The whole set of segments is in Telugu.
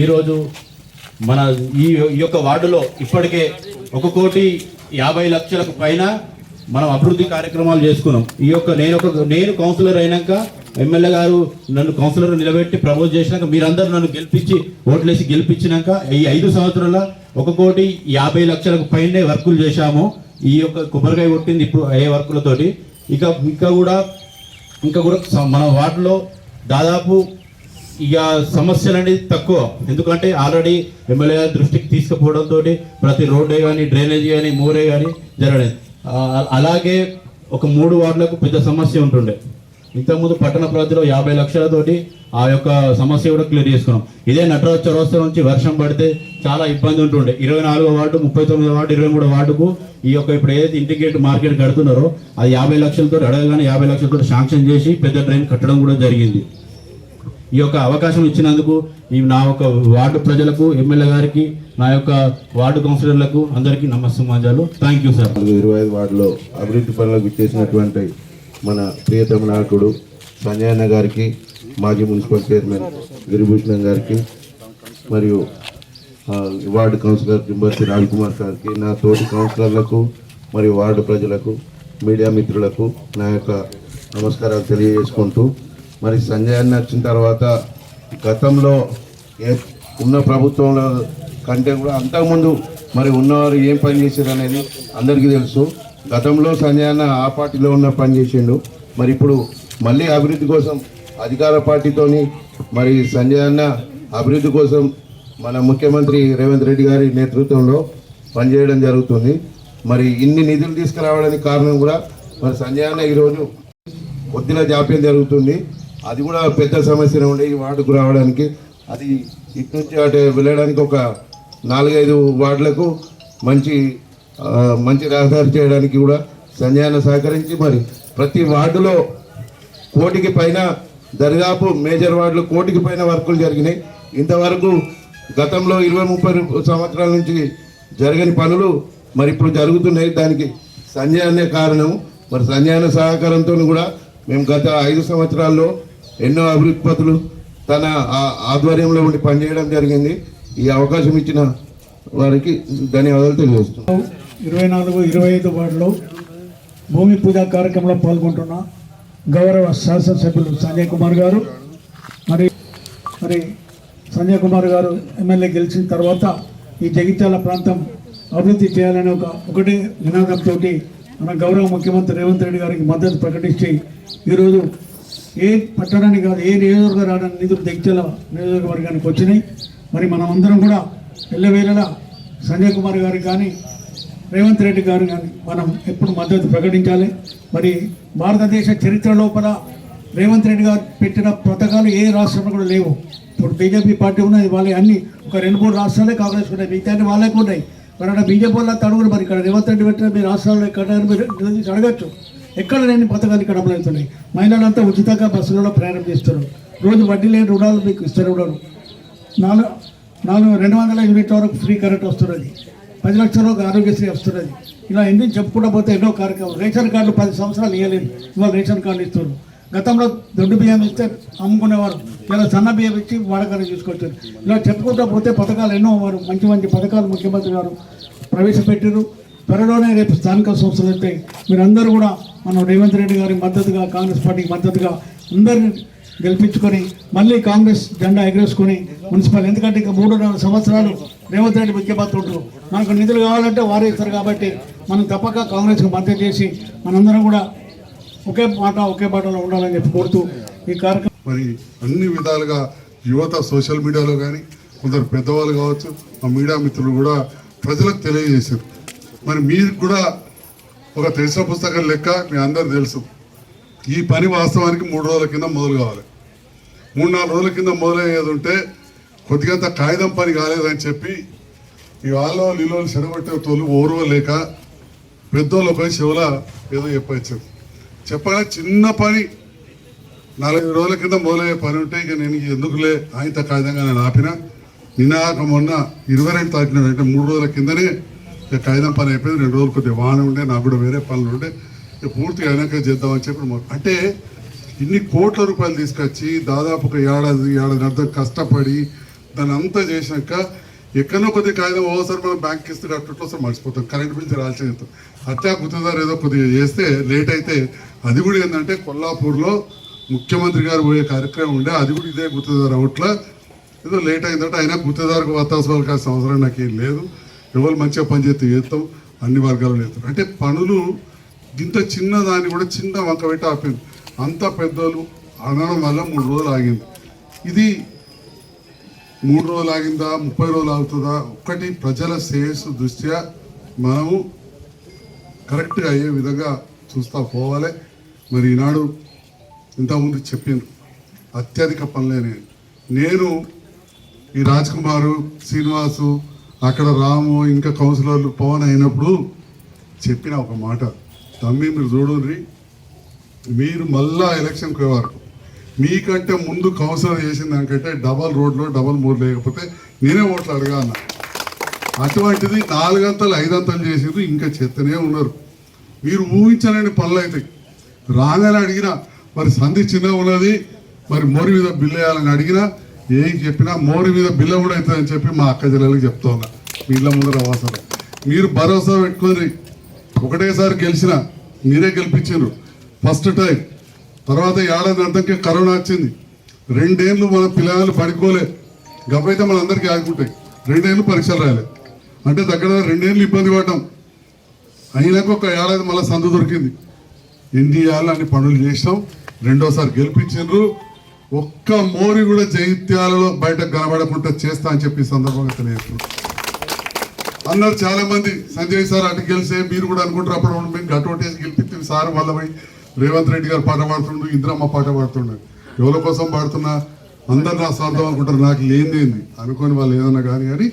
ఈరోజు మన ఈ ఈ యొక్క వార్డులో ఇప్పటికే ఒక కోటి యాభై లక్షలకు పైన మనం అభివృద్ధి కార్యక్రమాలు చేసుకున్నాం. ఈ యొక్క నేను ఒక నేను కౌన్సిలర్ అయినాక ఎమ్మెల్యే గారు నన్ను కౌన్సిలర్ నిలబెట్టి ప్రపోజ్ చేసినాక మీరందరూ నన్ను గెలిపించి ఓట్లేసి గెలిపించినాక ఈ ఐదు సంవత్సరాల ఒక కోటి యాభై లక్షలకు పైనే వర్కులు చేశాము. ఈ యొక్క కొబ్బరికాయ కొట్టింది ఇప్పుడు అయ్యే వర్కులతోటి. ఇక ఇంకా కూడా ఇంకా కూడా మన వార్డులో దాదాపు ఇక సమస్యలు అనేది తక్కువ. ఎందుకంటే ఆల్రెడీ ఎమ్మెల్యే దృష్టికి తీసుకుపోవడంతో ప్రతి రోడ్డే కానీ డ్రైనేజ్ కానీ మోరే కానీ జరగలేదు. అలాగే ఒక మూడు వార్డులకు పెద్ద సమస్య ఉంటుండే. ఇంతకుముందు పట్టణ ప్రాంతంలో యాభై లక్షలతోటి ఆ యొక్క సమస్య కూడా క్లియర్ చేసుకున్నాం. ఇదే నటరాజ్ చౌరస్తా నుంచి వర్షం పడితే చాలా ఇబ్బంది ఉంటుండే. ఇరవై నాలుగో వార్డు ముప్పై తొమ్మిదో వార్డు ఇరవై మూడో వార్డుకు ఈ యొక్క ఇప్పుడు ఏదైతే ఇంటిగ్రేట్ మార్కెట్ కడుతున్నారో అది యాభై లక్షలతో అడగగానే యాభై లక్షలతో శాంక్షన్ చేసి పెద్ద డ్రైన్ కట్టడం కూడా జరిగింది. ఈ యొక్క అవకాశం ఇచ్చినందుకు ఈ నా యొక్క వార్డు ప్రజలకు ఎమ్మెల్యే గారికి నా యొక్క వార్డు కౌన్సిలర్లకు అందరికీ నమస్సమాజాలు థ్యాంక్ యూ సార్ ఇరవై ఐదు వార్డులో అభివృద్ధి పనులకు చేసినటువంటి మన ప్రియతమ నాయకుడు సంజయన్న గారికి మాజీ మున్సిపల్ చైర్మన్ గిరిభూషణం గారికి మరియు వార్డు కౌన్సిలర్ జింబర్తి రాజ్కుమార్ గారికి నా తోటి కౌన్సిలర్లకు మరియు వార్డు ప్రజలకు మీడియా మిత్రులకు నా యొక్క నమస్కారాలు తెలియజేసుకుంటూ మరి సంజయ్ అన్న వచ్చిన తర్వాత గతంలో ఏ ఉన్న ప్రభుత్వంలో కంటే కూడా అంతకుముందు మరి ఉన్నవారు ఏం పని చేశారు అనేది అందరికీ తెలుసు. గతంలో సంజయ్ అన్న ఆ పార్టీలో ఉన్న పని చేసిండు. మరి ఇప్పుడు మళ్ళీ అభివృద్ధి కోసం అధికార పార్టీతోని మరి సంజయ్ అన్న అభివృద్ధి కోసం మన ముఖ్యమంత్రి రేవంత్ రెడ్డి గారి నేతృత్వంలో పనిచేయడం జరుగుతుంది. మరి ఇన్ని నిధులు తీసుకురావడానికి కారణం కూడా మరి సంజయ్ అన్న ఈరోజు కొద్దిగా జాప్యం జరుగుతుంది. అది కూడా పెద్ద సమస్య ఉండే ఈ వార్డుకు రావడానికి. అది ఇటు నుంచి అటు వెళ్ళడానికి ఒక నాలుగైదు వార్డులకు మంచి మంచి రహదారి చేయడానికి కూడా సంజయాన సహకరించి మరి ప్రతి వార్డులో కోటికి పైన దరిదాపు మేజర్ వార్డులు కోటికి పైన వర్కులు జరిగినాయి. ఇంతవరకు గతంలో ఇరవై ముప్పై సంవత్సరాల నుంచి జరగని పనులు మరి ఇప్పుడు జరుగుతున్నాయి. దానికి సంజయ్ అనే కారణం మరి సంజయ్ అన్న సహకారంతో కూడా మేము గత ఐదు సంవత్సరాల్లో ఎన్నో అభివృద్ధి పనులు తన ఆ- ఆధ్వర్యంలో ఉండి పనిచేయడం జరిగింది. ఈ అవకాశం ఇచ్చిన వారికి ధన్యవాదాలు తెలియజేస్తున్నాం. ఇరవై నాలుగు ఇరవై ఐదు వార్డులో భూమి పూజ కార్యక్రమంలో పాల్గొంటున్న గౌరవ శాసనసభ్యులు సంజయ్ కుమార్ గారు మరి మరి సంజయ్ కుమార్ గారు ఎమ్మెల్యే గెలిచిన తర్వాత ఈ జగిత్యాల ప్రాంతం అభివృద్ధి చేయాలనే ఒక ఒకటే నినాదంతో మన గౌరవ ముఖ్యమంత్రి రేవంత్ రెడ్డి గారికి మద్దతు ప్రకటించి ఈరోజు ఏ పట్టణానికి కాదు ఏ నియోజకవర్గ రావడానికి నిధులు దగ్గర నియోజకవర్గానికి వచ్చినాయి. మరి మనమందరం కూడా ఎల్లవేళలా సంజయ్ కుమార్ గారికి కానీ రేవంత్ రెడ్డి గారు కానీ మనం ఎప్పుడు మద్దతు ప్రకటించాలి. మరి భారతదేశ చరిత్ర లోపల రేవంత్ రెడ్డి గారు పెట్టిన పథకాలు ఏ రాష్ట్రంలో కూడా లేవు. ఇప్పుడు బీజేపీ పార్టీ ఉన్నది వాళ్ళే అన్ని ఒక రెండు మూడు రాష్ట్రాలే కాంగ్రెస్ ఉన్నాయి మిగతాన్ని వాళ్ళే ఉన్నాయి. మరి అక్కడ బీజేపీ వాళ్ళ తడుగురు మరి ఇక్కడ రేవంత్ రెడ్డి పెట్టిన మీ రాష్ట్రాల్లో ఎక్కడ మీరు అడగచ్చు. ఎక్కడ లేని పథకాలు ఇక్కడ అమలవుతున్నాయి మహిళలంతా ఉచితంగా బస్సులలో ప్రయాణం చేస్తారు రోజు వడ్డీ లేని రుణాలు మీకు ఇస్తారు రుణాలు నాలుగు నాలుగు రెండు వందల యూనిట్ల వరకు ఫ్రీ కరెంట్ వస్తున్నది. పది లక్షల వరకు ఆరోగ్యశ్రీ వస్తున్నది. ఇలా ఎన్ని చెప్పుకుంటూ పోతే ఎన్నో కార్యక్రమాలు. రేషన్ కార్డులు పది సంవత్సరాలు ఇవ్వలేదు ఇవాళ రేషన్ కార్డు ఇస్తున్నారు. గతంలో దొడ్డు బియ్యం ఇస్తే అమ్ముకునేవారు. ఇలా సన్న బియ్యం ఇచ్చి వాడకాన్ని చూసుకొచ్చారు ఇలా చెప్పుకుంటూ పోతే పథకాలు ఎన్నో వారు మంచి మంచి పథకాలు ముఖ్యమంత్రి గారు ప్రవేశపెట్టారు త్వరలోనే రేపు స్థానిక సంస్థలు అయితే మీరందరూ కూడా మనం రేవంత్ రెడ్డి గారి మద్దతుగా కాంగ్రెస్ పార్టీకి మద్దతుగా అందరిని గెలిపించుకొని మళ్ళీ కాంగ్రెస్ జెండా ఎగరేసుకొని మున్సిపల్. ఎందుకంటే ఇంకా నాలుగు సంవత్సరాలు రేవంత్ రెడ్డి ముఖ్యమంత్రులు మనకు నిధులు కావాలంటే వారే ఇస్తారు కాబట్టి మనం తప్పక కాంగ్రెస్కి మద్దతు చేసి మనందరం కూడా ఒకే మాట ఒకే బాటలో ఉండాలని చెప్పి కోరుతూ ఈ కార్యక్రమం మరి అన్ని విధాలుగా యువత సోషల్ మీడియాలో కానీ కొందరు పెద్దవాళ్ళు కావచ్చు మా మీడియా మిత్రులు కూడా ప్రజలకు తెలియజేశారు. మరి మీరు కూడా ఒక తెలిసిన పుస్తకం లెక్క మీ అందరు తెలుసు. ఈ పని వాస్తవానికి మూడు రోజుల కింద మొదలు కావాలి. మూడు నాలుగు రోజుల కింద మొదలయ్యేది ఉంటే కొద్దిగంత కాగితం పని కాలేదని చెప్పి ఈ వాళ్ళు నీళ్ళు చెడగొట్టే తోలు ఓర్వలేక పెద్దోళ్ళు పోయి చెవుల ఏదో చెప్పచ్చు. చెప్పగానే చిన్న పని నలభై రోజుల కింద మొదలయ్యే పని ఉంటే ఇక నేను ఎందుకులే ఆయన కాగితంగా నేను ఆపిన? నిన్న మొన్న ఇరవై రెండు తారీఖున అంటే మూడు రోజుల కిందనే కాగితం పని అయిపోయింది రెండు రోజులు కొద్దిగా వాన ఉండే నాకు కూడా వేరే పనులు ఉండే ఇక పూర్తిగా అయినాక చేద్దామని చెప్పి అంటే ఇన్ని కోట్ల రూపాయలు తీసుకొచ్చి దాదాపు ఒక ఏడాది ఏడాది అర్థం కష్టపడి దాన్ని అంతా చేసినాక ఎక్కడో కొద్ది కాగితం ఓసారి మనం బ్యాంక్ ఇస్తే అట్లా సార్ మర్చిపోతాం. కరెంట్ బిల్ రాల్సి చెప్తాం అట్లా గుర్తుదారు ఏదో కొద్దిగా చేస్తే లేట్ అయితే అది కూడా ఏంటంటే కొల్లాపూర్లో ముఖ్యమంత్రి గారు పోయే కార్యక్రమం ఉండే అది కూడా ఇదే గుర్తుదారు అవుట్లా. ఏదో లేట్ అయిందంటే అయినా గుర్తుదారుకు వాతావరణాలు కాసిన అవసరం నాకు లేదు. ఎవరు మంచిగా పనిచేస్తే చేస్తాం అన్ని వర్గాలు చేస్తాం. అంటే పనులు ఇంత చిన్న దాన్ని కూడా చిన్న వంక పెట్టి ఆపింది అంత పెద్దోళ్ళు అనడం వల్ల మూడు రోజులు ఆగింది. ఇది మూడు రోజులు ఆగిందా ముప్పై రోజులు ఆగుతుందా ఒక్కటి ప్రజల శ్రేయస్సు దృష్ట్యా మనము కరెక్ట్గా అయ్యే విధంగా చూస్తా పోవాలి. మరి ఈనాడు ఇంతకుముందు చెప్పింది అత్యధిక పనులే నేను ఈ రాజ్ కుమారు శ్రీనివాసు అక్కడ రాము ఇంకా కౌన్సిలర్లు పవన్ అయినప్పుడు చెప్పిన ఒక మాట. తమ్మి మీరు చూడండి. మీరు మళ్ళా ఎలక్షన్కి పోయేవారు మీకంటే ముందు కౌన్సిలర్ చేసిన దానికంటే డబల్ రోడ్లో డబల్ మూడు లేకపోతే నేనే ఓట్లు అడగా అన్న. అటువంటిది నాలుగంతలు ఐదంతలు చేసిండ్రు. ఇంకా చెత్తనే ఉన్నారు. మీరు ఊహించలేని పనులు అవుతాయి రాగానే అడిగినా మరి సంధి చిన్న ఉన్నది. మరి మోరి మీద బిల్లు వేయాలని అడిగినా ఏం చెప్పినా మోరి మీద బిల్ల కూడా అవుతుందని చెప్పి మా అక్క జిల్లాలకు చెప్తా ఉన్నా. మీ ఇళ్ళ ముందర అవసరం మీరు భరోసా పెట్టుకొని ఒకటేసారి గెలిచిన మీరే గెలిపించారు. ఫస్ట్ టైం తర్వాత ఏడాది అర్థంకే కరోనా వచ్చింది. రెండేళ్ళు మన పిల్లలు పడుకోలే. గబ్బైతే మన అందరికీ ఆగుంటాయి రెండేళ్ళు పరీక్షలు రాయలే అంటే దగ్గర రెండేళ్ళు ఇబ్బంది పడ్డాం. అయినాక ఒక ఏడాది మళ్ళీ సందు దొరికింది. ఎన్ని అన్ని పనులు చేసాం రెండోసారి గెలిపించారు. ఒక్క మోరి కూడా జైత్యాలలో బయట కనబడకుండా చేస్తా అని చెప్పి సందర్భంగా తెలియజేస్తున్నాం. అన్నారు చాలా మంది సంజయ్ సార్ అటు గెలిస్తే మీరు కూడా అనుకుంటారు అప్పుడు మేము గట్టోటేసి గెలిపించింది సార్ వల్ల రేవంత్ రెడ్డి గారు పాట పాడుతుండు ఇంద్రమ్మ పాట పాడుతుండే. ఎవరి కోసం పాడుతున్నా? అందరు నా స్వార్థం అనుకుంటారు నాకు లేనిదేంది అనుకోని వాళ్ళు ఏదన్నా కానీ కానీ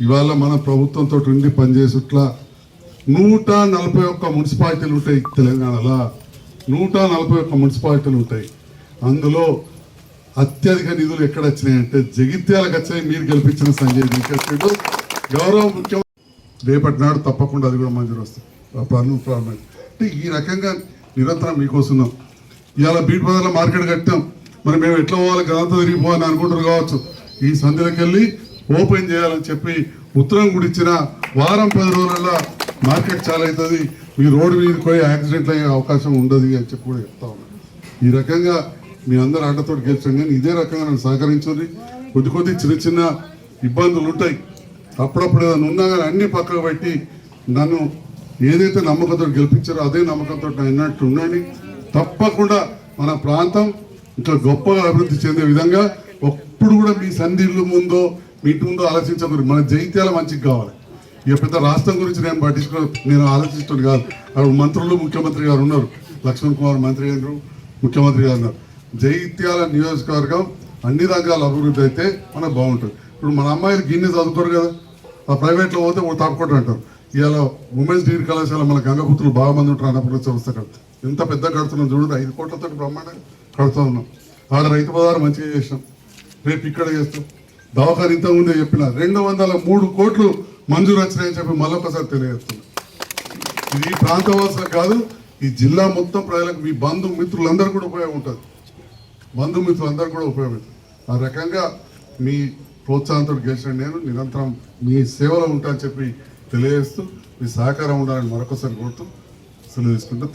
ఇవాళ మన ప్రభుత్వంతో ఉండి పనిచేసేట్లా నూట నలభై ఒక్క మున్సిపాలిటీలు ఉంటాయి తెలంగాణలో. నూట నలభై ఒక్క మున్సిపాలిటీలు ఉంటాయి. అందులో అత్యధిక నిధులు ఎక్కడ వచ్చినాయంటే జగిత్యాలకు వచ్చాయి. మీరు గెలిపించిన సంజయ్ నీకెట్టు గౌరవ ముఖ్యం రేపటి నాడు తప్పకుండా అది కూడా మంజూరు వస్తుంది. ఆ ప్రాబ్లం అంటే ఈ రకంగా నిరంతరం మీకోస్తున్నాం ఇవాళ బీట్ బజార్లో మార్కెట్ కట్టాం. మరి మేము ఎట్లా పోవాలి? గదంతా తిరిగిపోవాలని అనుకుంటారు కావచ్చు. ఈ సంధ్యలకు వెళ్ళి ఓపెన్ చేయాలని చెప్పి ఉత్తరం కూడా ఇచ్చిన వారం పది రోజులలో మార్కెట్ చాలా అవుతుంది. మీ రోడ్డు మీద పోయి యాక్సిడెంట్ అయ్యే అవకాశం ఉండదు అని చెప్పి కూడా చెప్తా ఉన్నాను ఈ రకంగా మీ అందరు ఆటతో గెలిచాం కానీ ఇదే రకంగా నన్ను సహకరించండి కొద్ది కొద్ది చిన్న చిన్న ఇబ్బందులు ఉంటాయి. అప్పుడప్పుడు ఏదైనా ఉన్నా కానీ అన్ని పక్కకు పెట్టి నన్ను ఏదైతే నమ్మకంతో గెలిపించారో అదే నమ్మకంతో అన్నట్టు ఉండండి. తప్పకుండా మన ప్రాంతం ఇంకా గొప్పగా అభివృద్ధి చెందే విధంగా ఎప్పుడు కూడా మీ సంధిళ్ళు ముందో మీ ఇంటి ముందో ఆలోచించకూడదు. మన జైత్యాల మంచిగా కావాలి. ఇక పెద్ద రాష్ట్రం గురించి నేను పట్టించుకో నేను ఆలోచిస్తుంది కాదు. అక్కడ మంత్రులు ముఖ్యమంత్రి గారు ఉన్నారు. లక్ష్మణ్ కుమార్ మంత్రి గారు ముఖ్యమంత్రి గారు ఉన్నారు. జైత్యాల నియోజకవర్గం అన్ని రంగాల అభివృద్ధి అయితే మనకు బాగుంటుంది. ఇప్పుడు మన అమ్మాయిలు గిన్నె చదువుతారు కదా ఆ ప్రైవేట్లో పోతే తప్పకుండా అంటారు. ఇవాళ ఉమెన్స్ డిగ్రీ కళాశాల మన గంగపుత్రులు బాగా మంది ఉంటారు అన్నప్పుడు సంస్థ కడుతుంది ఎంత పెద్ద కడుతున్నాం చూడండి ఐదు కోట్లతో బ్రహ్మాండంగా కడుతూ ఉన్నాం. ఆడ రైతు బజారు మంచిగా చేసినాం. రేపు ఇక్కడ చేస్తాం. దవాఖాన ఇంత ముందే చెప్పిన రెండు వందల మూడు కోట్లు మంజూరు వచ్చినాయని చెప్పి మళ్ళొకసారి తెలియజేస్తున్నాం. ఇది ఈ ప్రాంతవాసులకు కాదు ఈ జిల్లా మొత్తం ప్రజలకు మీ బంధు మిత్రులందరూ కూడా ఉపయోగం ఉంటుంది. బంధుమిత్రులందరూ కూడా ఉపయోగం ఆ రకంగా మీ ప్రోత్సాహంతో గెలిచిన నేను నిరంతరం మీ సేవలో ఉంటా అని చెప్పి తెలియజేస్తూ మీ సహకారం ఉండాలని మరొకసారి కోరుతూ సెలవు తీసుకుంటూ